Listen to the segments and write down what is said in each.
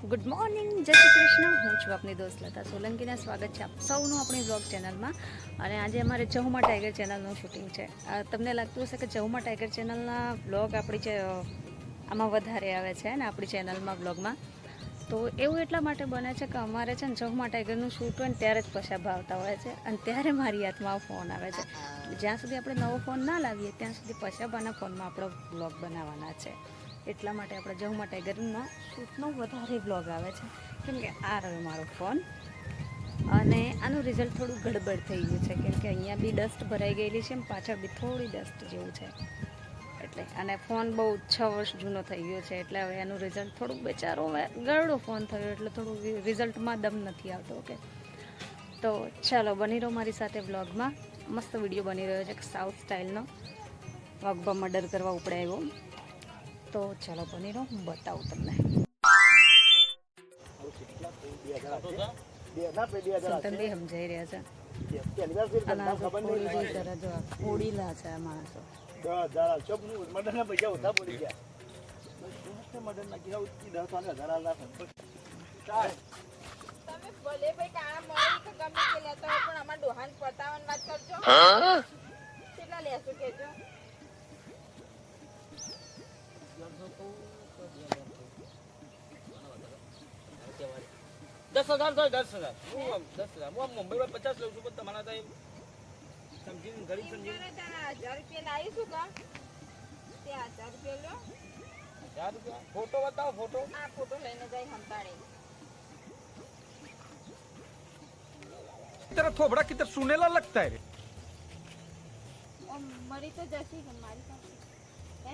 Good morning, જય શ્રી કૃષ્ણ. હું છું આપની દોસ્ત લતા સોલંકીના. સ્વાગત છે આપ સૌનું આપણી બ્લોગ ચેનલમાં અને આજે અમારે ચહુમા ટાઈગર ચેનલનું શૂટિંગ છે. તમને લાગતું હશે કે ચહુમા ટાઈગર ચેનલના બ્લોગ આપણી જે આમાં વધારે આવે છે ને આપણી ચેનલમાં બ્લોગમાં તો એવું એટલા માટે બને છે કે અમારે છે ને ચહુમા ટાઈગરનું શૂટ હોય ને ત્યારે જ પૈસા ભાવતા હોય છે. અને ત્યારે મારી હાથમાં ફોન આવે છે. જ્યાં સુધી આપણે નવો ફોન ના લાવીએ, ત્યાં સુધી પૈસાબાના ફોનમાં આપણો બ્લોગ બનાવવાના છે. એટલા માટે આપણે જહુમા ટાઈગરના શૂટનો વધારે બ્લોગ આવે છે. કેમ કે આ રહ્યો મારો ફોન અને આનું રિઝલ્ટ થોડું ગડબડ થઈ ગયું છે. કેમ કે અહીંયા બી ડસ્ટ ભરાઈ ગયેલી છે પાછળ બી થોડી ડસ્ટ જેવું છે. એટલે અને ફોન બહુ છ વર્ષ જૂનો થઈ ગયો છે. એટલે હવે એનું રિઝલ્ટ થોડુંક બેચારો ગરડો ફોન થયો એટલે થોડું રિઝલ્ટમાં દમ નથી આવતો ઓકે તો ચાલો, બની રહો મારી સાથે વ્લોગમાં મસ્ત વીડિયો બની રહ્યો છે સાઉથ સ્ટાઇલનો વાઘબા મર્ડર કરવા ઉપડે આવ્યો. તો ચાલો બની રહો હું બતાવું તમને. સંતનભાઈ સમજાઈ રહ્યા છે. ફોડીલા છે આ માણસો. તમે ભલે ભાઈ કાણા મળી કે ગમે તે લેતા હોય પણ અમાર ડોહાન પતાવવાની વાત કરજો. કેટલા લેશો કેજો દસ હજાર થાય દસ હજાર હું આમ દસ હજાર હું આમ મુંબઈમાં પચાસ લઉં છું પણ તમારા ત્યાં સમજીને ગરીબ સમજીને મારે ત્યાં હજાર રૂપિયા લાવીશું કા તે હજાર રૂપિયા લો હજાર રૂપિયા ફોટો બતાવો ફોટો આ ફોટો લઈને જાય હંતાણી तेरा थोबड़ा किधर सुनेला लगता है रे ઓમ મળી તો જશે પણ મારી પાસે હે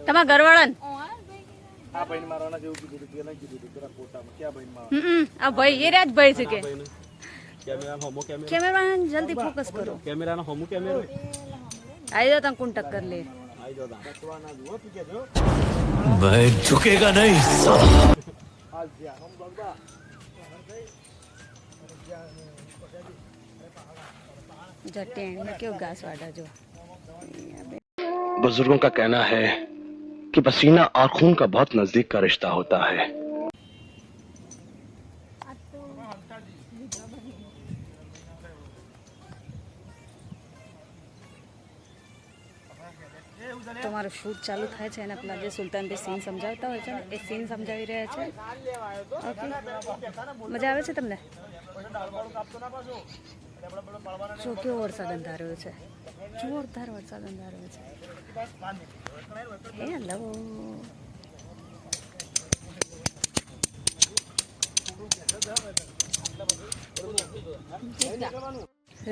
તમારા ઘરવાળાને ઓ હા ભાઈ હમ આ ભાઈ એ રાજ ભાઈ છે કે કેમેરાનો હોમો કેમેરો કેમેરામેન જલ્દી ફોકસ કરો કેમેરાનો હોમો કેમેરો આવી જાઓ તમે કોણ ટક્કર લે આઈ જો તા मैं झुकेगा नहीं साला જો ટેણ કેવું ઘાસ વાટા જો बुजुर्गों का कहना है कि पसीना और खून का बहुत नजदीक का रिश्ता होता है તમારું શૂટ ચાલુ થાય છે એના પેલા જે સુલતાનભાઈ સીન સમજાવતા હોય છે ને એ સીન સમજાવી રહ્યા છે ઓકે મજા આવે છે તમને જો કેવો વરસાદ અંધાર્યો છે. જોરદાર વરસાદ અંધાર્યો છે. હેલો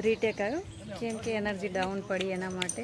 રીટેક આવ્યો? કેમ કે એનર્જી ડાઉન પડી એના માટે.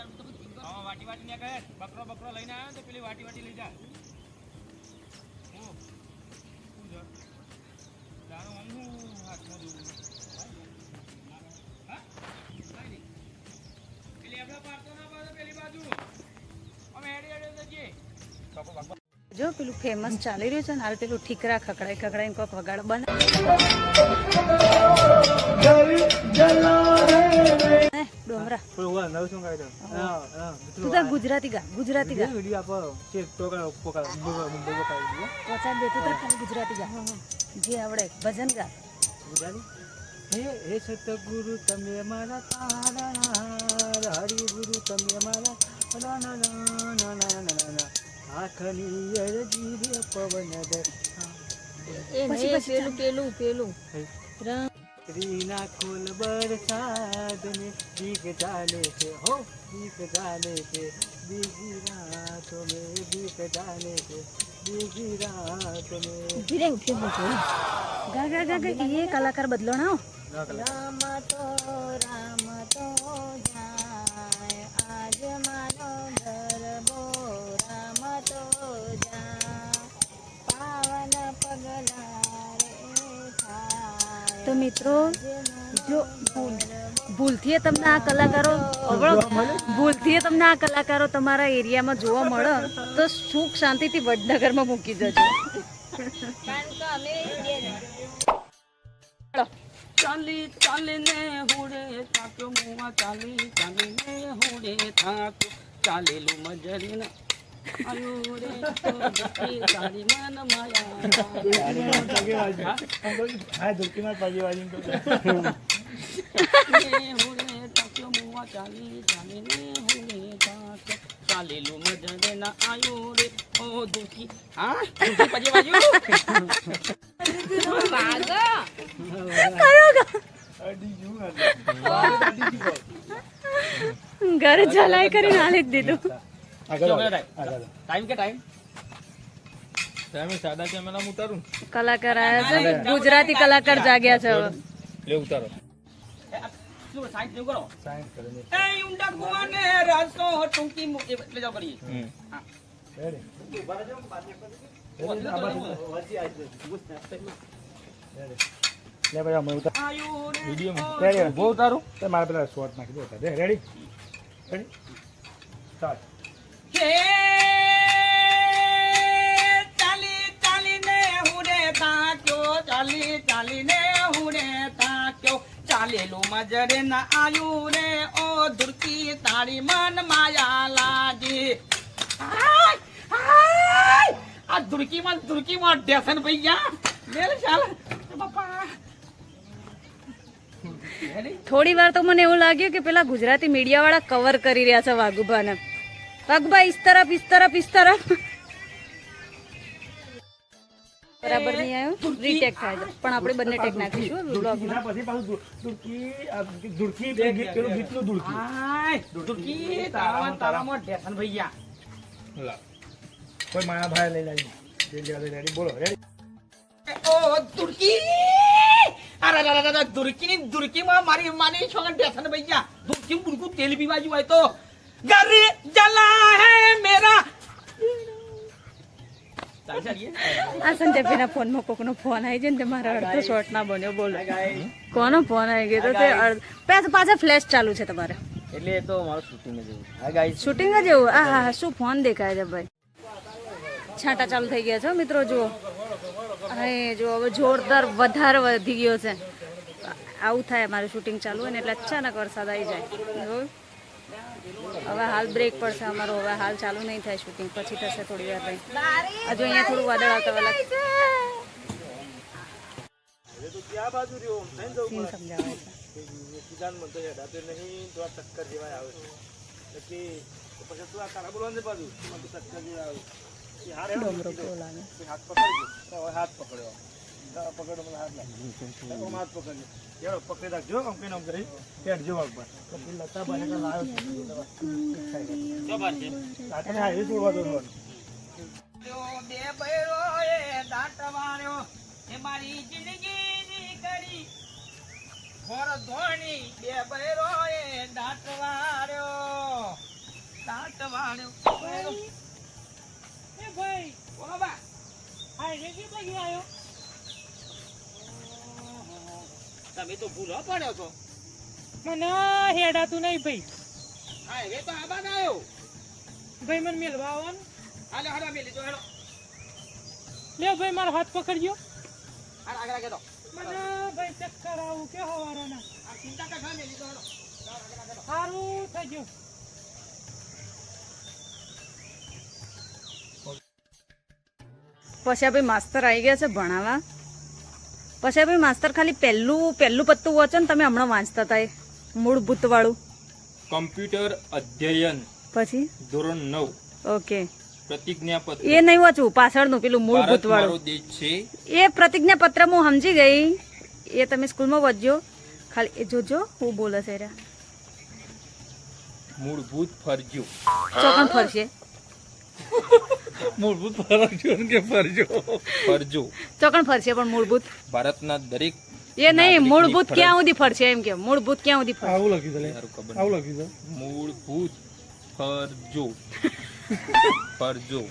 હા, વાટી વાટી ને કહે બકરો બકરો લઈને આવ્યો તો પેલી વાટી વાટી લઈ જા. હું? શું છે? તારું હું હાથમાં જોઉં? હા? પેલી આપણે પાડતો ના પાડતો પેલી બાજુ. અમે હેડી હેડી જઈએ. જો પેલું ફેમસ ચાલી રહ્યું છે ને હાલ પેલું ઠીકરા ખકડાઈ ખકડાઈને કોક વગાડ બને. ડોમરા તું તાર ગુજરાતી ગા ગુજરાતી ગા. પચાસ બે તું તાર ખાલી ગુજરાતી ગા. જે આવડે ભજન ગા. હે હે સતગુરુ તમે મારા તારા હરિ ગુરુ તમે મારા ના ના ના ના ના ના ના આખની અરજી પવન દે. પછી પેલું પેલું પેલું. રીના કુલ બરસાત ને બીક ચાલે છે હો બીક ચાલે છે. બીજી રાતો મે બીક ચાલે છે બીજી રાતો મે ઊભી રે ઉઠી જજો ગા ગા ગા ગા એ કલાકાર બદલો ના. રામ તો રામ તો જાય આજ મારો ગરબો રામ તો જા પાવન પગલા તો મિત્રો, જો ભૂલ, ભૂલથી તમને આ કલાકારો ભૂલથી તમને આ કલાકારો તમારા એરિયામાં જોવા મળે, તો સુખ શાંતિથી વડનગરમાં મૂકી જજો. ચાલી, ચાલીને હોડે થાક્યો, મુવા ચાલી, ચાલીને હોડે થાક્યો. ચાલેલું મજરીને આયુ રે તો દુખી તારી મન માયા હા ધોકીમાં પાજી વાજી ચાલીને હુડે થાક્યો મુવા ચાલી ચાલીને હુડે થાક્યો ચાલેલું મજરીને આયુ રે ઓ દુખી હા દુખી પછી બાજુ ઘરે જલાઈ કરીને હાલી જ દીધું ટાઈમ કે ટાઈમ સાદા કેમેરા ઉતારું. કલાકાર આવ્યા છે? ગુજરાતી કલાકાર જાગ્યા છે લે ઉતારું. મારે પેલા શોર્ટ નાખી દો. રેડી રેડી સ્ટાર્ટ ચાલેલું મજરે ના આયુ રે ઓ ધુરકી તારી મન માયા લાગી. હાય, હાય! આ ધુરકીમાં ધુરકીમાં ઢેસન ગયા મેલ ચાલ બાપા? થોડી વાર તો મને એવું લાગ્યું કે પેલા ગુજરાતી મીડિયા વાળા કવર કરી રહ્યા છે વાઘુભાને. વાઘુભા ઇસ તરફ ઇસ તરફ ઇસ તરફ. બરાબર નહીં આવ્યો? રીટેક થાય છે. પણ આપણે બંને ટેક નાખીશું પછી પાછું દુરકી પેલું ગીતનું દુરકી હાય, ધુરકી તારામાં તારામાં ઢેસન ભૈયા લા. કોઈ મારા ભાઈ લઈ લાવી રેડી બોલો રેડી ઓ તુર્કી! અરે મારી માની છોકરા ઢેસન ભૈયા તુર્કી બુરકું તેલ પીવા જેવું હોય તો. ઘર जला है मेरा? આ સંજયભાઈના ફોનમાં કોકનો ફોન આવી જાય ને તે મારા અડધો શોર્ટ ના બન્યો બોલો. કોનો ફોન આવી ગયો તો તે અડ- પાછા ફ્લેશ ચાલુ છે તમારે. એટલે એ તો મારું શૂટિંગ જ એવું. હા ગાઈસ શૂટિંગ જ એવું? આ હા શું ફોન દેખાય છે ભાઈ? છાંટા ચાલુ થઈ ગયા છે હો મિત્રો જુઓ. અરે જો હવે જોરદાર વધારે વધી ગયો છે. આવું થાય મારું શૂટિંગ ચાલુ હોય ને એટલે અચાનક વરસાદ આવી જાય. જોયું? હવે હાલ બ્રેક પડશે અમારો. હવે હાલ ચાલુ નહીં થાય શૂટિંગ પછી થશે થોડી વાર રહી હજુ અહીંયા થોડું વાદળ આવતા વાલા. હાથ પકડ્યો. હાથ પકડ્યો. હાથ લાગે. આમ કઈ કરી મારી બે બૈરો એ દાંત વાળ્યો દાંત વાળ્યો એ ભાઈ બોલો બા. હા રે કેટલા આવ્યો. તમે તો ભૂલો પડ્યો છો. મને હેડાતું નહીં ભાઈ. હા રે તો આબાદ આવ્યો. ભાઈ મને મેળવા આવવાનું. હાલે હાલો મેલી તો હેડો લે ભાઈ મારો હાથ પકડજો. આગળ આગળ આગળ. મને ભાઈ ચક્કર આવું કે હવારાના. આ ચિંતા કા ખા મેલી તો હેડો. સારું થઈ ગયું. પછી આ ભાઈ માસ્તર આવી ગયા છે ભણાવવા. પછી ભાઈ માસ્તર ખાલી પહેલું પહેલું પત્તું વાંચો ને તમે હમણાં વાંચતા હતા એ મૂળભૂત વાળું કમ્પ્યુટર અધ્યયન. પછી? ધોરણ નવ. ઓકે. પ્રતિજ્ઞાપત્ર. એ નહીં વાંચવું પાછળનું પેલું મૂળભૂત વાળું દેશ છે. એ પ્રતિજ્ઞાપત્ર હું સમજી ગઈ. એ તમે સ્કૂલમાં વાંચજો ખાલી એ જોજો હું બોલે છે રે. મૂળભૂત ફરજો ચોકન ફરશે મૂળભૂત ફરજો કે ફરજો? ફરજો. ચોકણ ફરશે પણ મૂળભૂત? ભારતના દરેક એ નહીં મૂળભૂત ક્યાં સુધી ફરશે એમ કે? મૂળભૂત ક્યાં સુધી ફરશે? આવું લખી દે આવું લખી દે. મૂળભૂત ફરજો. ફરજો.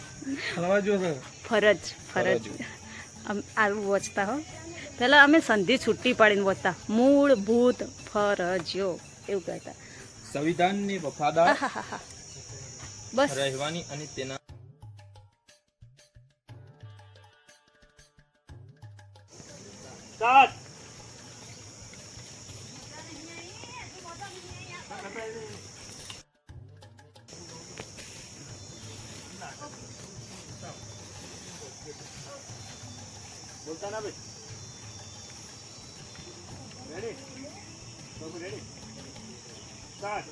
ફરજો ફરજ. ફરજ. આવું વાંચતા હો. પહેલા અમે સંધિ છૂટી પાડીને વાંચતા. મૂળભૂત ફરજો. એવું કહેતા. સંવિધાનની વફાદાર બસ. રહેવાની અને તેના બોલતા ના ભાઈ ready Babu ready start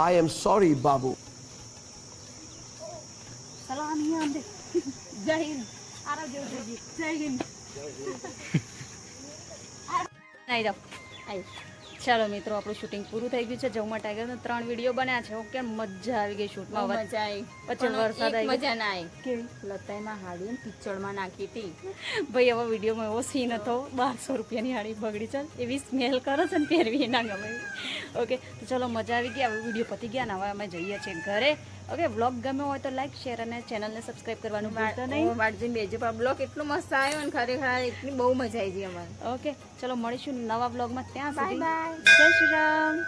I am sorry, Babu. જાઓ ચાલો મિત્રો આપણું શૂટિંગ પૂરું થઈ ગયું છે. જમવા ટાઈગરના ત્રણ વીડિયો બન્યા છે. ઓકે મજા આવી ગઈ શૂટમાં મજા આવી. પણ વરસાદ આવી મજા ના આવી. કેવી લતાઈમાં હાડી પિક્ચરમાં નાખી હતી. ભાઈ હવે વિડીયોમાં એવો સીન હતો બારસો રૂપિયાની હાડી બગડી ચાલ એવી સ્મેલ કરો છે ને પહેરવી ના ગમે. ઓકે તો ચલો મજા આવી ગઈ હવે વીડિયો પતી ગયા ને હવે અમે જઈએ છીએ ઘરે. ઓકે વ્લોગ ગમ્યો હોય તો લાઈક શેર અને ચેનલને સબસ્ક્રાઈબ કરવાનું ભૂલતા નહીં. વાટજીને બેજો પણ બ્લોક એટલો મસ્ત આવ્યો ને ખરેખર એટલી બહુ મજા આવી ગઈ અમારે. ઓકે ચલો મળીશું નવા બ્લોગમાં ત્યાં સુધી. બાય જય શ્રી રામ.